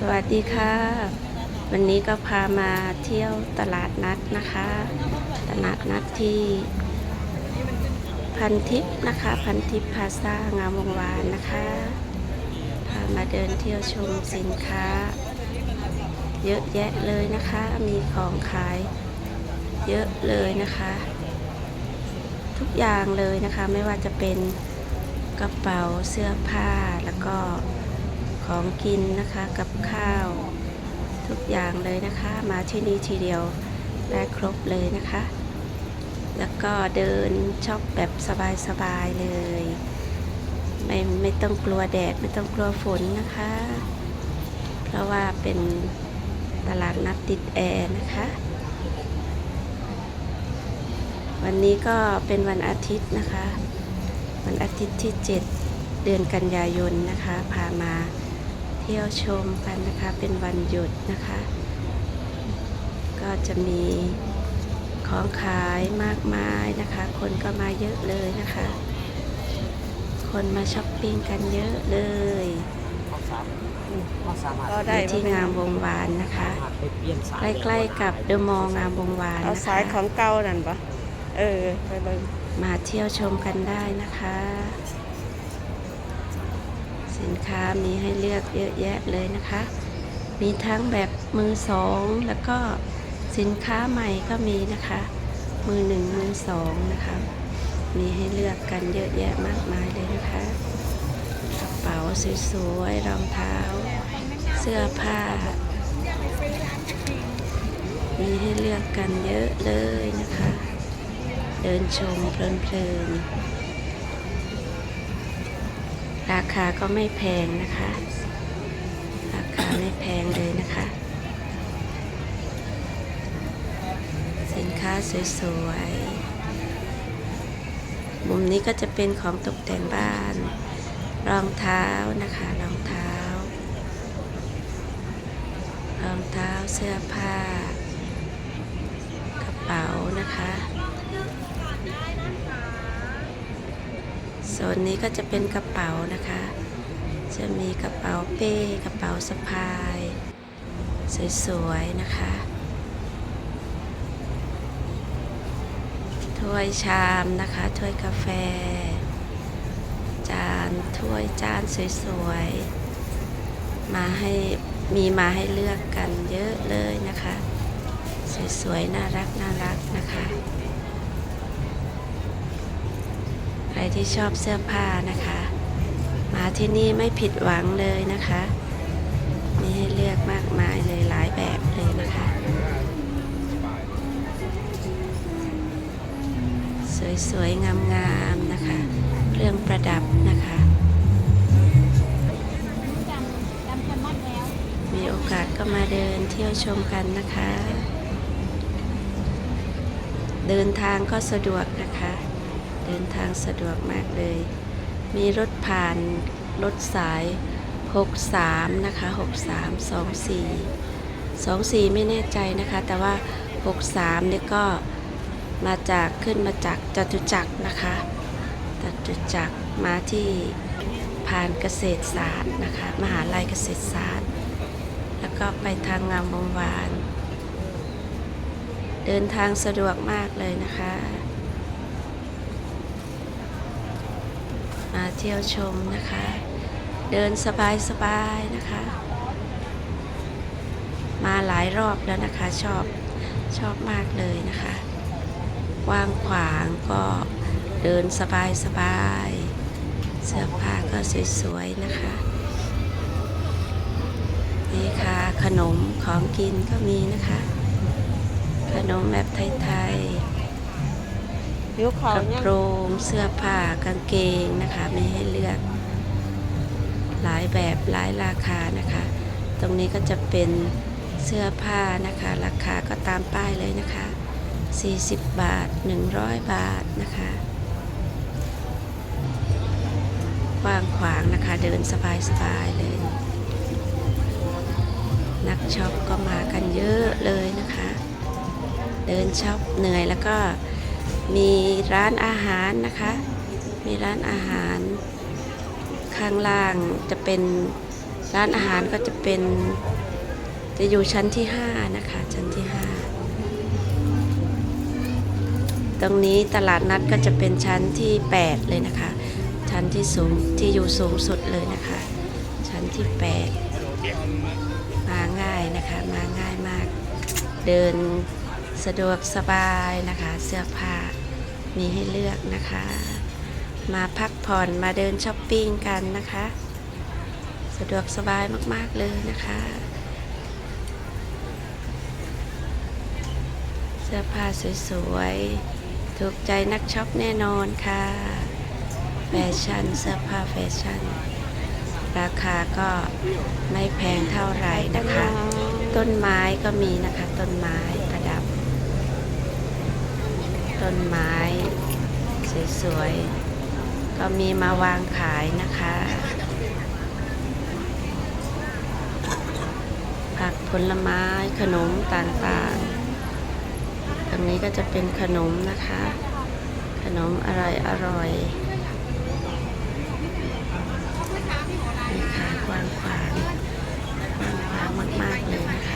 สวัสดีค่ะ วันนี้ก็พามาเที่ยวตลาดนัดนะคะ ตลาดนัดที่พันทิพย์นะคะ พันทิพย์พาซ่างามวงวานนะคะ พามาเดินเที่ยวชมสินค้า เยอะแยะเลยนะคะ มีของขายเยอะเลยนะคะ ทุกอย่างเลยนะคะไม่ว่าจะเป็นกระเป๋าเสื้อผ้าแล้วก็ ของกินนะคะกับข้าว ทุกอย่างเลยนะคะ มาที่นี่ทีเดียวได้ครบเลยนะคะ แล้วก็เดินช็อปแบบสบายๆเลย ไม่ไม่ต้องกลัวแดดไม่ต้องกลัวฝนนะคะ เพราะว่าเป็นตลาดนัดติดแอร์นะคะ วันนี้ก็เป็นวันอาทิตย์นะคะ วันอาทิตย์ที่ 7 เดือนกันยายนนะคะ พามา เที่ยวชมกันนะคะ เป็นวันหยุดนะคะ ก็จะมีของขายมากมายนะคะ คนก็มาเยอะเลยนะคะ คนมาช้อปปิ้งกันเยอะเลยเขาสามเขาสามารถก็ได้ที่งามวงวานนะคะไปเปลี่ยนสายใกล้ๆกับเดอะมอลล์งามวงวานเอานะสายขคะองเก่านั่นปะเออไปเบิ่งมาเที่ยวชมกันได้นะคะ สินค้ามีให้เลือกเยอะแยะเลยนะคะ มีทั้งแบบมือสองแล้วก็สินค้าใหม่ก็มีนะคะ มือหนึ่งมือสองนะคะ มีให้เลือกกันเยอะแยะมากมายเลยนะคะกระเป๋าสวยๆรองเท้า เสื้อผ้า มีให้เลือกกันเยอะเลยนะคะ เดินชมเพลินๆ ราคาก็ไม่แพงนะคะ ราคาไม่แพงเลยนะคะ สินค้าสวยๆ มุมนี้ก็จะเป็นของตกแต่งบ้าน รองเท้านะคะรองเท้า รองเท้าเสื้อผ้ากระเป๋านะคะ โซนนี้ก็จะเป็นกระเป๋านะคะ จะมีกระเป๋าเป้กระเป๋าสะพาย สวยๆนะคะถ้วยชามนะคะ ถ้วยกาแฟ จานถ้วยจานสวยๆ มาให้มีมาให้เลือกกันเยอะเลยนะคะ สวยๆ น่ารักน่ารักนะคะ ใค รที่ชอบเสื้อผ้านะคะ มาที่นี่ไม่ผิดหวังเลยนะคะ มีให้เลือกมากมายเลยหลายแบบเลยนะคะ สวยๆ งามๆนะคะ เครื่องประดับนะคะ มีโอกาสก็มาเดินเที่ยวชมกันนะคะ เดินทางก็สะดวกนะคะ เดินทางสะดวกมากเลย มีรถผ่านรถสาย 63 นะคะ 63 24 24 ไม่แน่ใจนะคะ แต่ว่า 63เนี่ยก็มาจากขึ้นมาจากจตุจักรนะคะจตุจักรมาที่ผ่านเกษตรศาสตร์นะคะ มหาลัยเกษตรศาสตร์ แล้วก็ไปทางงามวงวาน เดินทางสะดวกมากเลยนะคะ มาเที่ยวชมนะคะ เดินสบายสบายๆนะคะ มาหลายรอบแล้วนะคะชอบชอบมากเลยนะคะกว้างขวางก็เดินสบายสบายๆเสื้อผ้าก็สวยๆนะคะ นี่ค่ะขนมของกินก็มีนะคะ ขนมแบบไทยๆ หิวเขากระยังโปรงเสื้อผ้ากางเกงนะคะ มีให้เลือก หลายแบบหลายราคานะคะ ตรงนี้ก็จะเป็นเสื้อผ้านะคะ ราคาก็ตามป้ายเลยนะคะ 40 บาท 100 บาทนะคะกว้างขวางนะคะ เดินสบายๆเลย นักช็อปก็มากันเยอะเลยนะคะ เดินช็อปเหนื่อยแล้วก็ มีร้านอาหารนะคะ มีร้านอาหาร ข้างล่างจะเป็นร้านอาหารก็จะเป็น จะอยู่ชั้นที่ 5 นะคะ ชั้นที่ 5 ตรงนี้ตลาดนัดก็จะเป็นชั้นที่ 8 เลยนะคะ ชั้นที่สูงที่อยู่สูงสุดเลยนะคะ ชั้นที่ 8 มาง่ายนะคะ มาง่ายมาก เดิน สะดวกสบายนะคะ เสื้อผ้ามีให้เลือกนะคะ มาพักผ่อนมาเดินช้อปปิ้งกันนะคะ สะดวกสบายมากๆเลยนะคะ เสื้อผ้าสวยๆ ถูกใจนักช็อปแน่นอนค่ะ แฟชั่นเสื้อผ้าแฟชั่น ราคาก็ไม่แพงเท่าไหร่นะคะ ต้นไม้ก็มีนะคะต้นไม้ ต้นไม้ สวยๆ ก็มีมาวางขายนะคะ ผักผลไม้ขนมต่างๆ ตรงนี้ก็จะเป็นขนมนะคะ ขนมอร่อยอร่อยนี่ค่ะกว้างขวางกว้างขวางมากๆเลยนะคะ